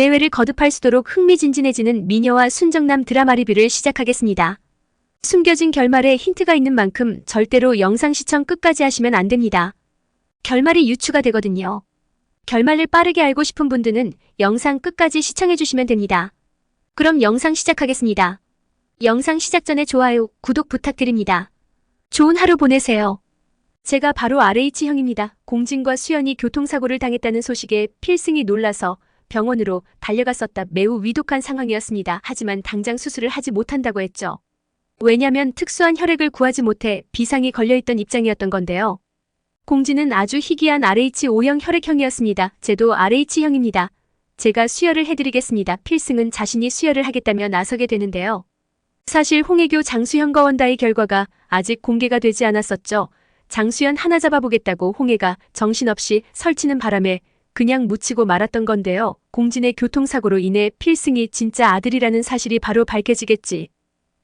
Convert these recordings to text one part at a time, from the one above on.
매회를 거듭할수록 흥미진진해지는 미녀와 순정남 드라마 리뷰를 시작하겠습니다. 숨겨진 결말에 힌트가 있는 만큼 절대로 영상 시청 끝까지 하시면 안 됩니다. 결말이 유추가 되거든요. 결말을 빠르게 알고 싶은 분들은 영상 끝까지 시청해주시면 됩니다. 그럼 영상 시작하겠습니다. 영상 시작 전에 좋아요, 구독 부탁드립니다. 좋은 하루 보내세요. 제가 바로 RH형입니다. 공진과 수연이 교통사고를 당했다는 소식에 필승이 놀라서 병원으로 달려갔었다 매우 위독한 상황이었습니다. 하지만 당장 수술을 하지 못한다고 했죠. 왜냐면 특수한 혈액을 구하지 못해 비상이 걸려있던 입장이었던 건데요. 공진은 아주 희귀한 RH5형 혈액형이었습니다. 제도 RH형입니다. 제가 수혈을 해드리겠습니다. 필승은 자신이 수혈을 하겠다며 나서게 되는데요. 사실 홍혜교 장수현과 원다의 결과가 아직 공개가 되지 않았었죠. 장수현 하나 잡아보겠다고 홍혜가 정신없이 설치는 바람에 그냥 묻히고 말았던 건데요. 공진의 교통사고로 인해 필승이 진짜 아들이라는 사실이 바로 밝혀지겠지.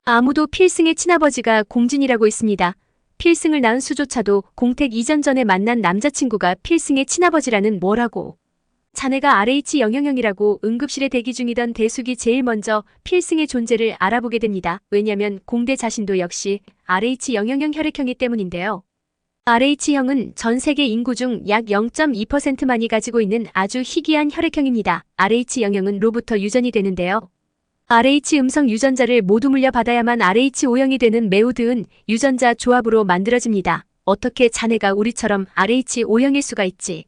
아무도 필승의 친아버지가 공진이라고 있습니다. 필승을 낳은 수조차도 공택 이전 전에 만난 남자친구가 필승의 친아버지라는 뭐라고. 자네가 RH 영영형이라고 응급실에 대기 중이던 대숙이 제일 먼저 필승의 존재를 알아보게 됩니다. 왜냐면 공대 자신도 역시 RH 영영형 혈액형이 때문인데요. RH형은 전 세계 인구 중 약 0.2%만이 가지고 있는 아주 희귀한 혈액형입니다. RH 영형은 로부터 유전이 되는데요. RH 음성 유전자를 모두 물려받아야만 RH5형이 되는 매우 드은 유전자 조합으로 만들어집니다. 어떻게 자네가 우리처럼 RH5형일 수가 있지?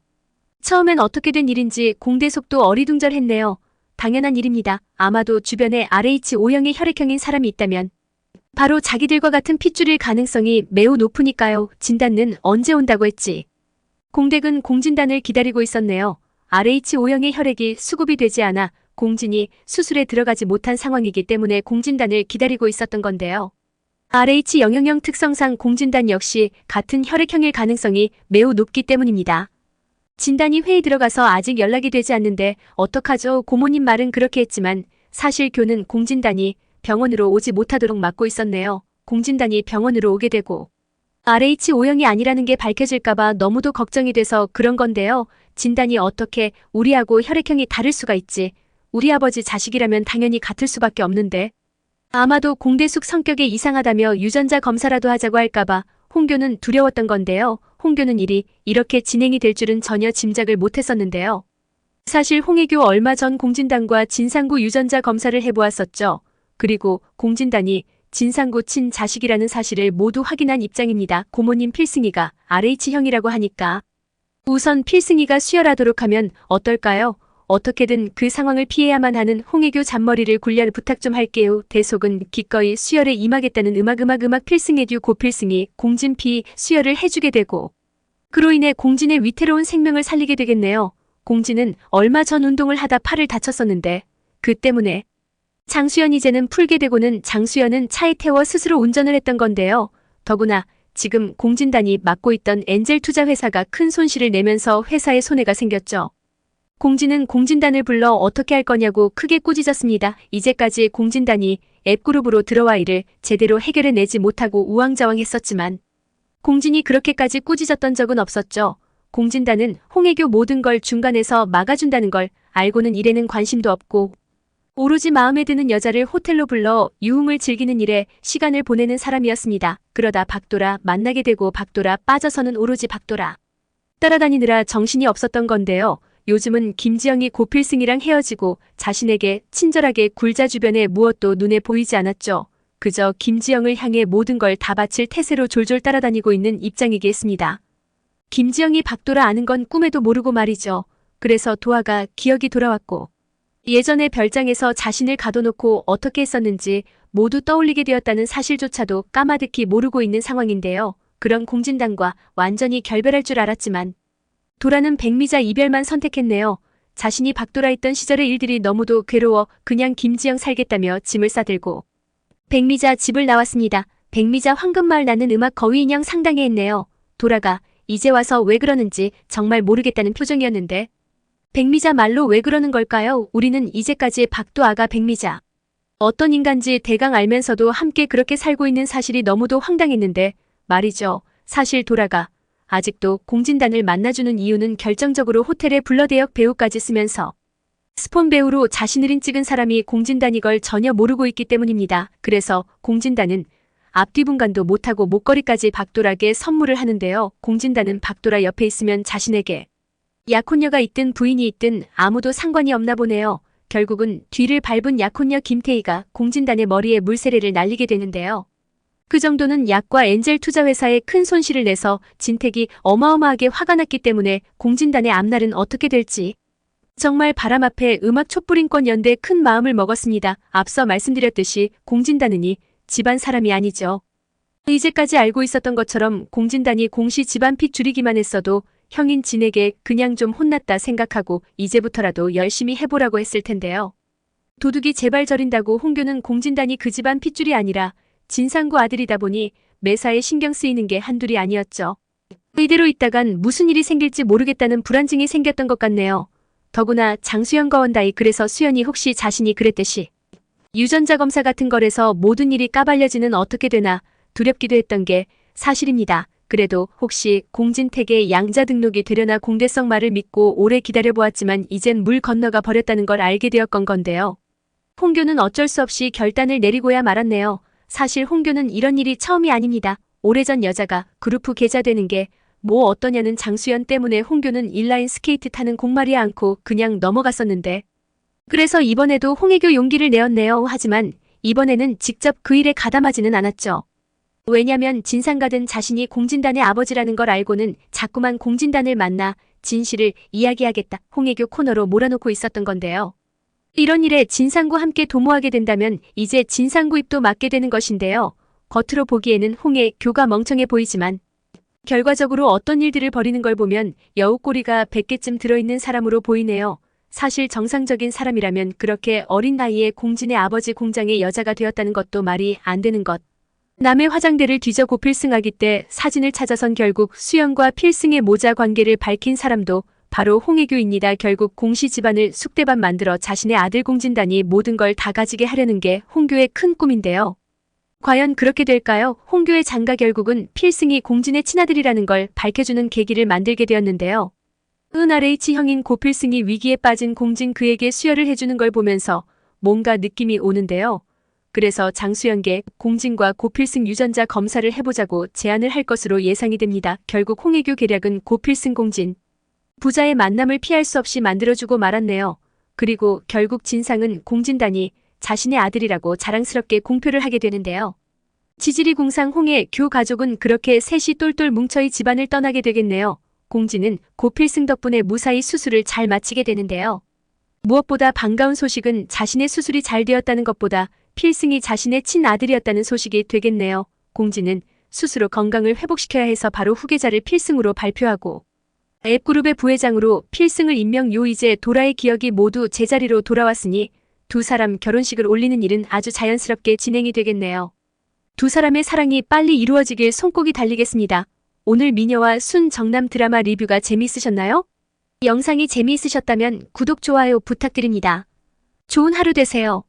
처음엔 어떻게 된 일인지 공대속도 어리둥절했네요. 당연한 일입니다. 아마도 주변에 RH5형의 혈액형인 사람이 있다면 바로 자기들과 같은 핏줄일 가능성이 매우 높으니까요. 진단은 언제 온다고 했지? 공댁은 공진단을 기다리고 있었네요. RH5형의 혈액이 수급이 되지 않아 공진이 수술에 들어가지 못한 상황이기 때문에 공진단을 기다리고 있었던 건데요. RH 영형형 특성상 공진단 역시 같은 혈액형일 가능성이 매우 높기 때문입니다. 진단이 회의 들어가서 아직 연락이 되지 않는데 어떡하죠? 고모님 말은 그렇게 했지만 사실 교는 공진단이 병원으로 오지 못하도록 막고 있었네요. 공진단이 병원으로 오게 되고 RH5형이 아니라는 게 밝혀질까봐 너무도 걱정이 돼서 그런 건데요. 진단이 어떻게 우리하고 혈액형이 다를 수가 있지. 우리 아버지 자식이라면 당연히 같을 수밖에 없는데. 아마도 공대숙 성격이 이상하다며 유전자 검사라도 하자고 할까봐 홍교는 두려웠던 건데요. 홍교는 일이 이렇게 진행이 될 줄은 전혀 짐작을 못했었는데요. 사실 홍혜교 얼마 전 공진단과 진상구 유전자 검사를 해보았었죠. 그리고 공진단이 진상구 친 자식이라는 사실을 모두 확인한 입장입니다. 고모님 필승이가 RH형이라고 하니까. 우선 필승이가 수혈하도록 하면 어떨까요? 어떻게든 그 상황을 피해야만 하는 홍혜교 잔머리를 굴려 부탁 좀 할게요. 대속은 기꺼이 수혈에 임하겠다는 음악음악음악 필승해듀 고필승이 공진피 수혈을 해주게 되고 그로 인해 공진의 위태로운 생명을 살리게 되겠네요. 공진은 얼마 전 운동을 하다 팔을 다쳤었는데 그 때문에 장수연 이제는 풀게 되고는 장수연은 차에 태워 스스로 운전을 했던 건데요. 더구나 지금 공진단이 맡고 있던 엔젤 투자 회사가 큰 손실을 내면서 회사에 손해가 생겼죠. 공진은 공진단을 불러 어떻게 할 거냐고 크게 꾸짖었습니다. 이제까지 공진단이 앱그룹으로 들어와 일을 제대로 해결해 내지 못하고 우왕좌왕했었지만 공진이 그렇게까지 꾸짖었던 적은 없었죠. 공진단은 홍혜교 모든 걸 중간에서 막아준다는 걸 알고는 일에는 관심도 없고 오로지 마음에 드는 여자를 호텔로 불러 유흥을 즐기는 일에 시간을 보내는 사람이었습니다. 그러다 박도라 만나게 되고 박도라 빠져서는 오로지 박도라. 따라다니느라 정신이 없었던 건데요. 요즘은 김지영이 고필승이랑 헤어지고 자신에게 친절하게 굴자 주변에 무엇도 눈에 보이지 않았죠. 그저 김지영을 향해 모든 걸 다 바칠 태세로 졸졸 따라다니고 있는 입장이겠습니다. 김지영이 박도라 아는 건 꿈에도 모르고 말이죠. 그래서 도화가 기억이 돌아왔고 예전에 별장에서 자신을 가둬놓고 어떻게 했었는지 모두 떠올리게 되었다는 사실조차도 까마득히 모르고 있는 상황인데요. 그런 공진단과 완전히 결별할 줄 알았지만 도라는 백미자 이별만 선택했네요. 자신이 박도라 있던 시절의 일들이 너무도 괴로워 그냥 김지영 살겠다며 짐을 싸들고 백미자 집을 나왔습니다. 백미자 황금마을 나는 음악 거위 인형 상당히 했네요. 도라가 이제 와서 왜 그러는지 정말 모르겠다는 표정이었는데 백미자 말로 왜 그러는 걸까요? 우리는 이제까지 박도 아가 백미자. 어떤 인간지 대강 알면서도 함께 그렇게 살고 있는 사실이 너무도 황당했는데 말이죠. 사실 도라가 아직도 공진단을 만나주는 이유는 결정적으로 호텔에 불러대역 배우까지 쓰면서 스폰 배우로 자신을 인 찍은 사람이 공진단 이 걸 전혀 모르고 있기 때문입니다. 그래서 공진단은 앞뒤 분간도 못하고 목걸이까지 박도락에 선물을 하는데요. 공진단은 박도라 옆에 있으면 자신에게 약혼녀가 있든 부인이 있든 아무도 상관이 없나 보네요. 결국은 뒤를 밟은 약혼녀 김태희가 공진단의 머리에 물세례를 날리게 되는데요. 그 정도는 약과 엔젤 투자회사에 큰 손실을 내서 진택이 어마어마하게 화가 났기 때문에 공진단의 앞날은 어떻게 될지 정말 바람 앞에 음악 촛불인권 연대 큰 마음을 먹었습니다. 앞서 말씀드렸듯이 공진단은이 집안 사람이 아니죠. 이제까지 알고 있었던 것처럼 공진단이 공시 집안 핏 줄이기만 했어도 형인 진에게 그냥 좀 혼났다 생각하고 이제부터라도 열심히 해보라고 했을 텐데요. 도둑이 제발 저린다고 홍교는 공진단이 그 집안 핏줄이 아니라 진상구 아들이다 보니 매사에 신경 쓰이는 게 한둘이 아니었죠. 이대로 있다간 무슨 일이 생길지 모르겠다는 불안증이 생겼던 것 같네요. 더구나 장수연과 원다이 그래서 수연이 혹시 자신이 그랬듯이 유전자 검사 같은 거래서 모든 일이 까발려지는 어떻게 되나 두렵기도 했던 게 사실입니다. 그래도 혹시 공진택의 양자 등록이 되려나 공대성 말을 믿고 오래 기다려보았지만 이젠 물 건너가 버렸다는 걸 알게 되었건 건데요. 홍교는 어쩔 수 없이 결단을 내리고야 말았네요. 사실 홍교는 이런 일이 처음이 아닙니다. 오래전 여자가 그룹프 계좌 되는 게 뭐 어떠냐는 장수연 때문에 홍교는 인라인 스케이트 타는 공말이 않고 그냥 넘어갔었는데 그래서 이번에도 홍혜교 용기를 내었네요. 하지만 이번에는 직접 그 일에 가담하지는 않았죠. 왜냐면 진상가든 자신이 공진단의 아버지라는 걸 알고는 자꾸만 공진단을 만나 진실을 이야기하겠다 홍혜교 코너로 몰아놓고 있었던 건데요. 이런 일에 진상구 함께 도모하게 된다면 이제 진상구 입도 맞게 되는 것인데요. 겉으로 보기에는 홍혜교가 멍청해 보이지만 결과적으로 어떤 일들을 벌이는 걸 보면 여우꼬리가 100개쯤 들어있는 사람으로 보이네요. 사실 정상적인 사람이라면 그렇게 어린 나이에 공진의 아버지 공장의 여자가 되었다는 것도 말이 안 되는 것. 남의 화장대를 뒤져 고필승하기 때 사진을 찾아선 결국 수연과 필승의 모자 관계를 밝힌 사람도 바로 홍혜교입니다. 결국 공시 집안을 쑥대밭 만들어 자신의 아들 공진단이 모든 걸 다 가지게 하려는 게 홍교의 큰 꿈인데요. 과연 그렇게 될까요? 홍교의 장가 결국은 필승이 공진의 친아들이라는 걸 밝혀주는 계기를 만들게 되었는데요. 은RH 형인 고필승이 위기에 빠진 공진 그에게 수혈을 해주는 걸 보면서 뭔가 느낌이 오는데요. 그래서 장수연께 공진과 고필승 유전자 검사를 해보자고 제안을 할 것으로 예상이 됩니다. 결국 홍혜교 계략은 고필승 공진. 부자의 만남을 피할 수 없이 만들어주고 말았네요. 그리고 결국 진상은 공진단이 자신의 아들이라고 자랑스럽게 공표를 하게 되는데요. 지지리 공상 홍의 교 가족은 그렇게 셋이 똘똘 뭉쳐이 집안을 떠나게 되겠네요. 공진은 고필승 덕분에 무사히 수술을 잘 마치게 되는데요. 무엇보다 반가운 소식은 자신의 수술이 잘 되었다는 것보다 필승이 자신의 친아들이었다는 소식이 되겠네요. 공진은 스스로 건강을 회복시켜야 해서 바로 후계자를 필승으로 발표하고 앱그룹의 부회장으로 필승을 임명 요 이제 도라의 기억이 모두 제자리로 돌아왔으니 두 사람 결혼식을 올리는 일은 아주 자연스럽게 진행이 되겠네요. 두 사람의 사랑이 빨리 이루어지길 손꼽이 달리겠습니다. 오늘 미녀와 순 정남 드라마 리뷰가 재미있으셨나요? 영상이 재미있으셨다면 구독, 좋아요 부탁드립니다. 좋은 하루 되세요.